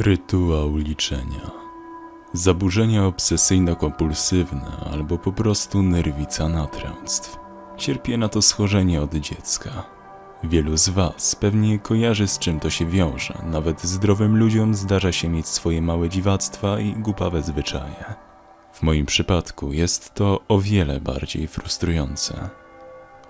Rytuał liczenia. Zaburzenia obsesyjno-kompulsywne albo po prostu nerwica natręctw. Cierpię na to schorzenie od dziecka. Wielu z Was pewnie kojarzy z czym to się wiąże. Nawet zdrowym ludziom zdarza się mieć swoje małe dziwactwa i głupawe zwyczaje. W moim przypadku jest to o wiele bardziej frustrujące.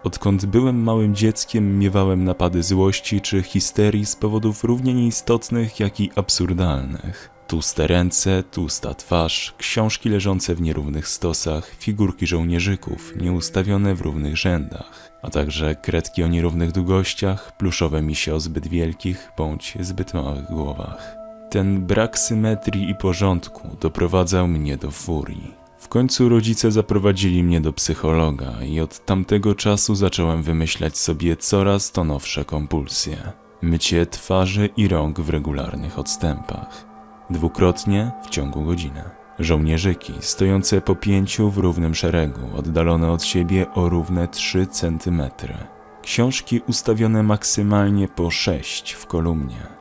Odkąd byłem małym dzieckiem, miewałem napady złości czy histerii z powodów równie nieistotnych, jak i absurdalnych. Tłuste ręce, tłusta twarz, książki leżące w nierównych stosach, figurki żołnierzyków nieustawione w równych rzędach, a także kredki o nierównych długościach, pluszowe misie o zbyt wielkich bądź zbyt małych głowach. Ten brak symetrii i porządku doprowadzał mnie do furii. W końcu rodzice zaprowadzili mnie do psychologa i od tamtego czasu zacząłem wymyślać sobie coraz to nowsze kompulsje. Mycie twarzy i rąk w regularnych odstępach. Dwukrotnie w ciągu godziny. Żołnierzyki stojące po pięciu w równym szeregu, oddalone od siebie o równe 3 centymetry. Książki ustawione maksymalnie po 6 w kolumnie.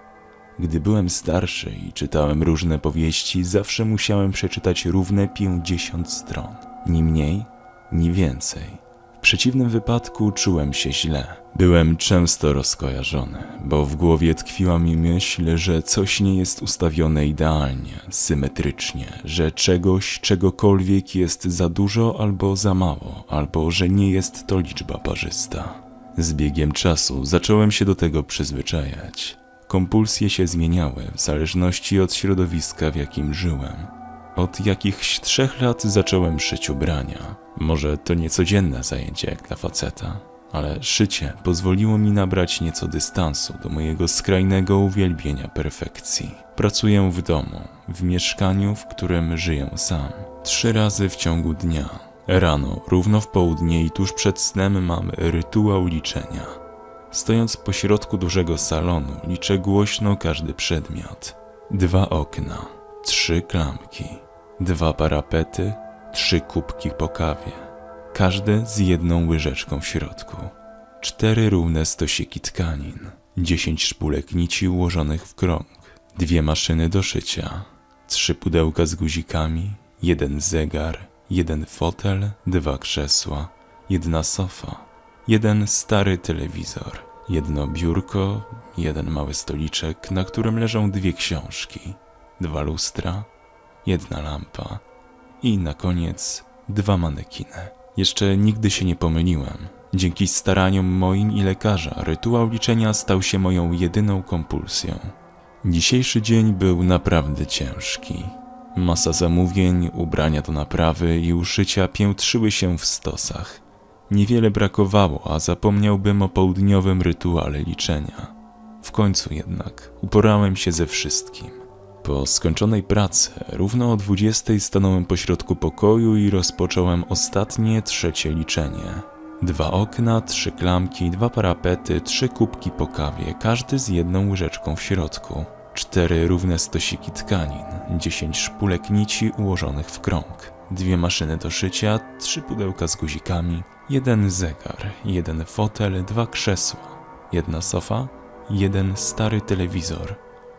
Gdy byłem starszy i czytałem różne powieści, zawsze musiałem przeczytać równe 50 stron. Ni mniej, ni więcej. W przeciwnym wypadku czułem się źle. Byłem często rozkojarzony, bo w głowie tkwiła mi myśl, że coś nie jest ustawione idealnie, symetrycznie, że czegoś, czegokolwiek jest za dużo albo za mało, albo że nie jest to liczba parzysta. Z biegiem czasu zacząłem się do tego przyzwyczajać. Kompulsje się zmieniały w zależności od środowiska, w jakim żyłem. Od jakichś trzech lat zacząłem szyć ubrania. Może to niecodzienne zajęcie jak dla faceta, ale szycie pozwoliło mi nabrać nieco dystansu do mojego skrajnego uwielbienia perfekcji. Pracuję w domu, w mieszkaniu, w którym żyję sam. Trzy razy w ciągu dnia. Rano, równo w południe i tuż przed snem mam rytuał liczenia. Stojąc pośrodku dużego salonu, liczę głośno każdy przedmiot. Dwa okna, trzy klamki, dwa parapety, trzy kubki po kawie. Każdy z jedną łyżeczką w środku. Cztery równe stosiki tkanin, dziesięć szpulek nici ułożonych w krąg, dwie maszyny do szycia, trzy pudełka z guzikami, jeden zegar, jeden fotel, dwa krzesła, jedna sofa, jeden stary telewizor, jedno biurko, jeden mały stoliczek, na którym leżą dwie książki, dwa lustra, jedna lampa i na koniec dwa manekiny. Jeszcze nigdy się nie pomyliłem. Dzięki staraniom moim i lekarza rytuał liczenia stał się moją jedyną kompulsją. Dzisiejszy dzień był naprawdę ciężki. Masa zamówień, ubrania do naprawy i uszycia piętrzyły się w stosach. Niewiele brakowało, a zapomniałbym o południowym rytuale liczenia. W końcu jednak uporałem się ze wszystkim. Po skończonej pracy, równo o 20 stanąłem pośrodku pokoju i rozpocząłem ostatnie, trzecie liczenie. Dwa okna, trzy klamki, dwa parapety, trzy kubki po kawie, każdy z jedną łyżeczką w środku. Cztery równe stosiki tkanin, dziesięć szpulek nici ułożonych w krąg, dwie maszyny do szycia, trzy pudełka z guzikami, jeden zegar, jeden fotel, dwa krzesła, jedna sofa, jeden stary telewizor,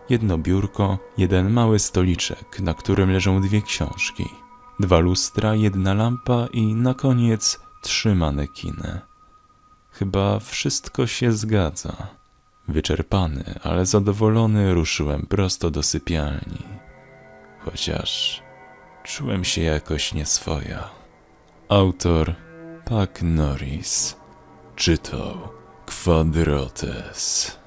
jedno biurko, jeden mały stoliczek, na którym leżą dwie książki, dwa lustra, jedna lampa i na koniec trzy manekiny. Chyba wszystko się zgadza. Wyczerpany, ale zadowolony ruszyłem prosto do sypialni. Chociaż czułem się jakoś nieswoja. Autor Pak Norris czytał Quadrotes.